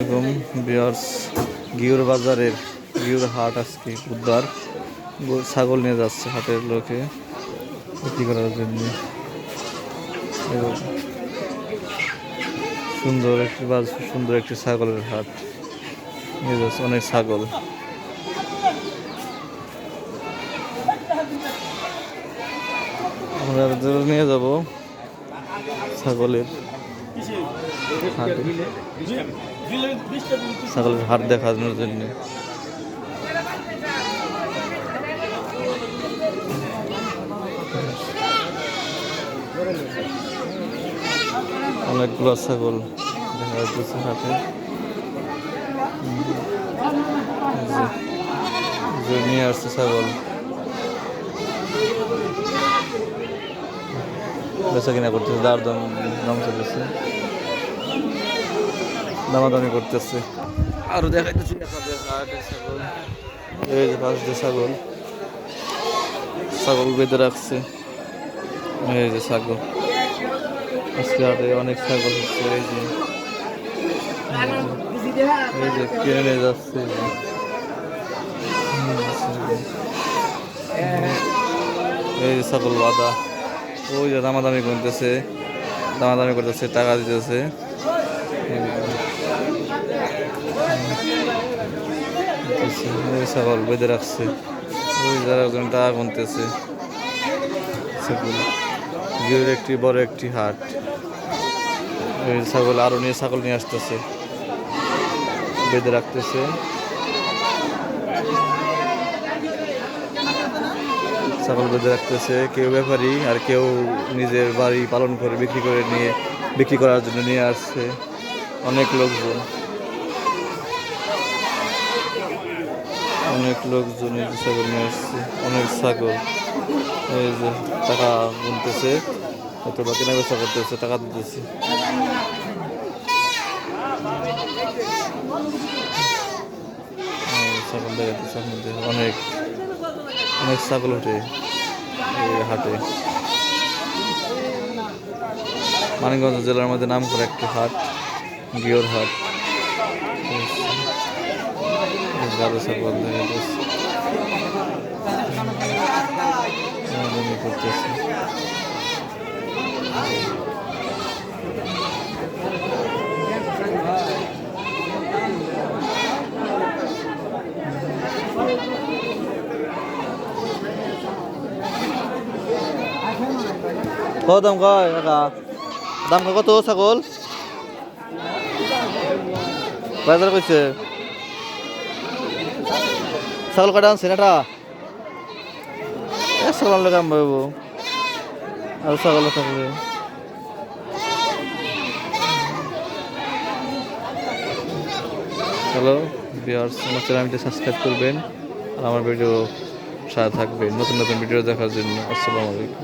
এবং বিয়ার্স গিউর বাজারের গিউর হাট আজকে গো- ছাগল নিয়ে যাচ্ছে হাটের লোকে বিক্রি করার জন্য। সুন্দর একটি বাজ সুন্দর একটি ছাগলের হাট। নিয়ে যাচ্ছে অনেক ছাগল। আমরা নিয়ে যাব ছাগলের হাটে। ছাগলের হাট দেখানোর জন্য। অনেকগুলো ছাগল দেখা যাচ্ছে যে নিয়ে আসছে ছাগল। বেচা কিনা করতেছে দার দাম দাম চলেছে। দামাদামি করতেছে। আরও দেখাইতেছি ছাগল। এই যে পাঁচ দিয়ে ছাগল। ছাগল বেঁধে রাখছে। এই যে ছাগল। আজকে হাটে অনেক ছাগল হচ্ছে এই যে। এই যে কিনে যাচ্ছে। এই যে। এই যে ছাগল বাঁধা। ওই যে দামাদামি করতেছে। দামাদামি করতেছে টাকা দিতেছে এই যে। দিতেছে। ওই ছাগল বেঁধে রাখছে। ওই যারা একজন টাকা গুনতেছে গিয়ের একটি বড় একটি হাট। এই ছাগল আরও নিয়ে ছাগল নিয়ে আসতেছে। বেঁধে রাখতেছে। ছাগল বেঁধে রাখতেছে। কেউ ব্যাপারী আর কেউ নিজের বাড়ি পালন করে বিক্রি করে নিয়ে, বিক্রি করার জন্য নিয়ে আসছে। অনেক লোকজন। অনেক লোকজন ছাগল নিয়ে আসছে, অনেক ছাগল। এই যে টাকা গুনতেছে হয়তো বা কেনা বেচা করতেছে, টাকা দিতেছে। ছাগল দেখাতেছে অনেক অনেক ছাগল ওঠে এই হাটে। মানিকগঞ্জ জেলার মধ্যে নাম করে একটি হাট, গিওর হাট। গাড়ো ছাগল দেখা যাচ্ছে করতেছে। কত দাম কয় কাকা? দাম কত ছাগল? বাজার কইছে? এ এক ছাগল আনলে কাম পাবো আর ছাগল থাকবে। হ্যালো বিয়ার্স আমার চ্যানেলটি সাবস্ক্রাইব করবেন। আর আমার ভিডিও সাথে থাকবেন। নতুন নতুন ভিডিও দেখার জন্য আসসালামু আলাইকুম।